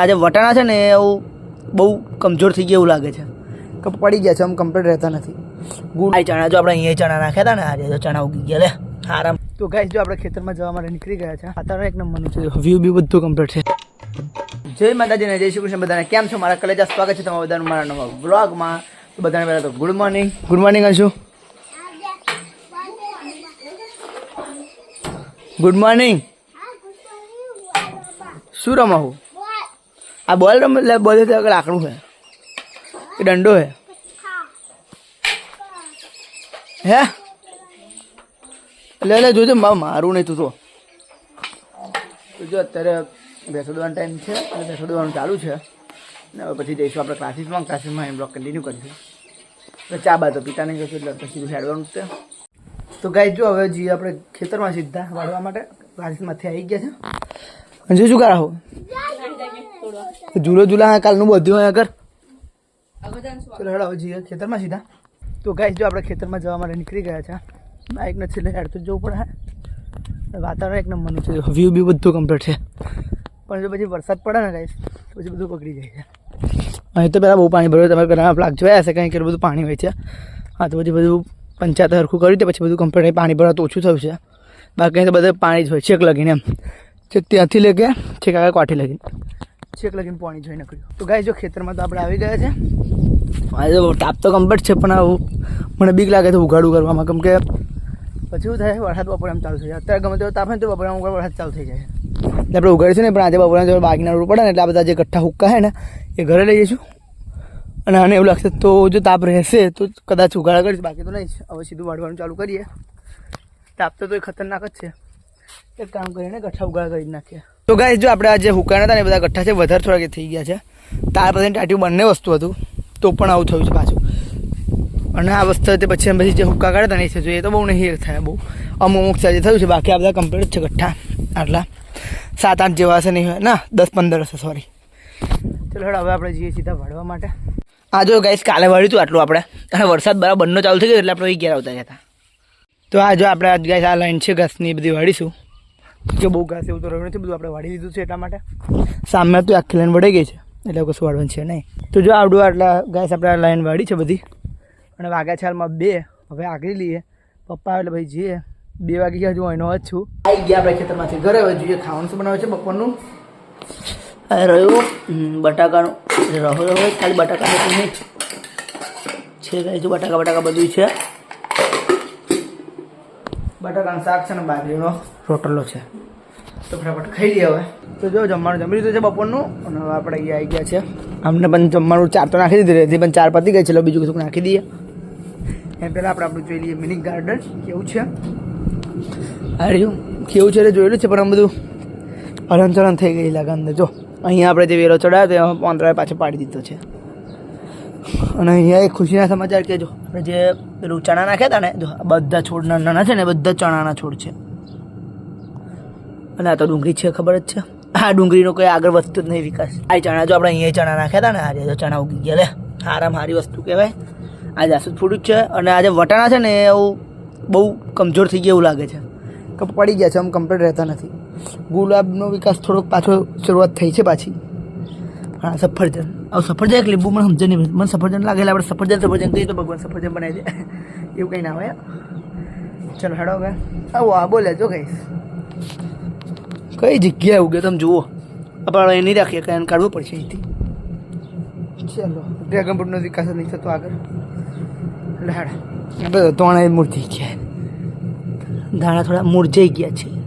આજે વટાણા છે ને એવું બહુ કમજોર થઈ ગયા એવું લાગે છે. કે પડી ગયા છે આમ કમ્પ્લીટ રહેતા નથી. ગુડ ચણા જો આપણે અહીંયા ચણા નાખ્યા હતા ને આજે તો ચણા ઉગી ગયા લે આરામ તો ગાઈસ જો આપણે ખેતરમાં જવા માટે નીકળી ગયા છે વાતાવરણ એક નંબરનું છે વ્યૂ બી બધું કમ્પ્લીટ છે. જય માતાજી ને જય શ્રી કૃષ્ણ બધાને કેમ છો? મારા કલેજા સ્વાગત છે તમારા બધાનું મારા નવા બ્લોગમાં તો બધાને પહેલાં તો good morning good morning Anshu. Good morning શું રમાવું આ બોલ રમ એટલે બોલ આગળ આંકડું છે. કે દંડો છે. હે? એટલે એટલે જોજો, મા, મારું નહીં તું તો જો અત્યારે ભેંસો દોવાનો ટાઈમ છે, અને ભેંસો દોવાનું ચાલુ છે. ને હવે પછી જઈશું આપણે ક્લાસીસમાં ક્લાસીસમાં એમ બ્લોક કન્ટિન્યુ કરીશું. ચા બા તો પિતાને કહીશું એટલે પછી સીધું હેડવાનું છે. તો ગાઈ જો હવે જઈએ આપણે ખેતરમાં સીધા વાળવા માટે. ક્લાસીસમાંથી આવી ગયા છે. અંજુ શું કરાવો ઝૂલો ઝૂલા હા કાલનું બધું અહીંયા કર. ચલો હેડો ખેતરમાં સીધા. તો ગાઈસ જો આપણે ખેતરમાં જવા માટે નીકળી ગયા છે બાઇકને છેલ્લે હેડ તો જવું પડે વાતાવરણ એક નંબરનું છે. વ્યૂ બી બધું કમ્પ્લીટ છે. પણ જો પછી વરસાદ પડે ને ગાઈસ તો પછી બધું પકડી જાય છે. અહીં તો પહેલાં બહુ પાણી ભર્યું, તમે પહેલાં પ્લાક જોયા હશે કંઈ કે બધું પાણી હોય છે? હા, તો પછી બધું પંચાયત હરખું કર્યું તે પછી બધું કમ્પ્લીટ પાણી ભરાતું ઓછું થયું છે. બાકી તો બધા પાણી જ હોય છેક લગીને એમ. છેક ત્યાંથી લઈ ગયા છેક આગળ કોઠી લગીને છેક લગીને પાણી જોઈ નીકળ્યું. તો ગાય જો ખેતરમાં તો આપણે આવી ગયા છે. આજે તાપ તો કમ્પ્લીટ છે પણ આવું મને બીક લાગે છે ઉઘાડું કરવામાં. કેમ કે પછી શું થાય? વરસાદ બપોરે એમ ચાલુ થઈ જાય. અત્યારે ગમે તેવો તાપ ને તો બપોરે વાર વરસાદ ચાલુ થઈ જાય. એટલે આપણે ઉઘાડીશું ને પણ આજે બપોરે જો બાગીના રોડ પડે ને એટલે આ બધા જે ગઠ્ઠા હુક્કા છે ને એ ઘરે લઈ જઈશું. અને આને એવું લાગશે તો જો તાપ રહેશે તો કદાચ ઉઘાડા કરીશ. બાકી તો નહીં હવે સીધું વાળવાનું ચાલુ કરીએ. તાપ તો એ ખતરનાક જ છે. એક કામ કરીને ગઠ્ઠા ઉઘાડા કરી નાખીએ. તો ગાય જો આપણે આ જે હુકાના હતા ને બધા ગઠ્ઠા છે, વધારે થોડા થઈ ગયા છે. તાર પછી ટાટ્યું બંને વસ્તુ હતું, તો પણ આવું થયું છે પાછું. અને આ વસ્તુ તે પછી પછી જે હુક્કા કાઢ્યા હતા ને છે એ તો બહુ નહીં થાય, બહુ અમુક અમુક સાઈઝે થયું છે, બાકી આ બધા કમ્પ્લીટ છે ગઠ્ઠા, આટલા. સાત આઠ જેવા હશે નહીં હોય ના, દસ પંદર હશે સોરી ચલો હવે આપણે જઈએ સીધા વાળવા માટે. આ જો ગાઈસ કાલે વાળ્યું આટલું આપણે. અને વરસાદ બરાબર બંને ચાલુ થઈ ગયો, એટલે આપણે ઘેર આવતા હતા. તો આ જો આપણે આજ ગાઈસ આ લાઈન છે ઘાસની બધી વાળીશું. કે બહુ ઘાસ એવું તો રહ્યું નથી બધું આપણે વાળી દીધું છે એટલા માટે. સામે તો આખી લાઈન વળી ગઈ છે એટલે કશું વાળવાનું છે નહીં. તો જો આવડું આટલા ઘાસ આપણે લાઈન વાળી છે બધી. અને વાગ્યા છે હાલમાં બે હવે આગળ લઈએ. પપ્પા એટલે ભાઈ જઈએ બે વાગી ગયા હજુ એનો જ છું. આવી ગયા આપણે ખેતરમાંથી ઘરે હવે જોઈએ ખાવાનું શું બનાવે છે બપોરનું. રહ્યું બટાકાનું રહો રહો ખાલી બટાકાનું નહીં. છે ગાય જો બટાકા બટાકા બધું છે. બટાકાનું શાક છે ને બાજરીનો. રોટલો છે. તો ફટાફટ ખાઈ લઈએ હવે. તો જો જમવાનું જમી લીધું છે બપોરનું અને હવે આપણે અહીંયા આવી ગયા છે અમને પણ જમવાનું ચાર તો નાખી દીધી હતી પણ ચાર પતી ગઈ છે એટલે બીજું કશું નાખી દઈએ. એ પહેલાં આપણે આપણું જોઈ લઈએ મિની ગાર્ડન કેવું છે? આ રહ્યું કેવું છે એટલે જોયેલું છે પણ આમ બધું હલનચલન થઈ ગઈ લાગે અંદર. જો અહીંયા આપણે જે વેરો ચડાવ્યો તો એમાં પાંદરાએ પાછો પાડી દીધો છે. અને અહીંયા એક ખુશીના સમાચાર કે જો આપણે જે પેલું ચણા નાખ્યા હતા ને જો બધા છોડ નાના છે ને બધા ચણાના છોડ છે. અને આ તો ડુંગળી છે ખબર જ છે. આ ડુંગળીનો કોઈ આગળ વધતો જ નહીં વિકાસ. આ ચણા જો આપણે અહીંયા ચણા નાખ્યા હતા ને આજે તો ચણા ઉગી ગયા લે. સારામાં હારી વસ્તુ કહેવાય. આ જાસૂદ ફૂડ જ છે અને આજે વટાણા છે ને એવું બહુ કમજોર થઈ ગયા એવું લાગે છે. કે પડી ગયા છે આમ કમ્પ્લીટ રહેતા નથી. ગુલાબનો વિકાસ થોડોક પાછો શરૂઆત થઈ છે પાછી. હા સફરજન. હવે સફરજન એક લીંબુ મને સમજે નહીં મને સફરજન લાગે આપણે સફરજન સફરજન કહીએ તો ભગવાન સફરજન બનાવી દે. એવું કંઈ ના હોય. ચલો હેડો હવે. આવો આ બોલે જો કહીશ કઈ જગ્યાએ ઉગે? તમે જુઓ. આપણે અહીં નહીં રાખીએ કારણ કાઢવું પડશે અહીંથી. ચાલો ડ્રેગન ફ્રૂટનો વિકાસ નહીં થતો આગળ. એટલે હેડ બધો મૂળ થઈ ગયા. ધાણા થોડા મૂળજાઈ ગયા છે.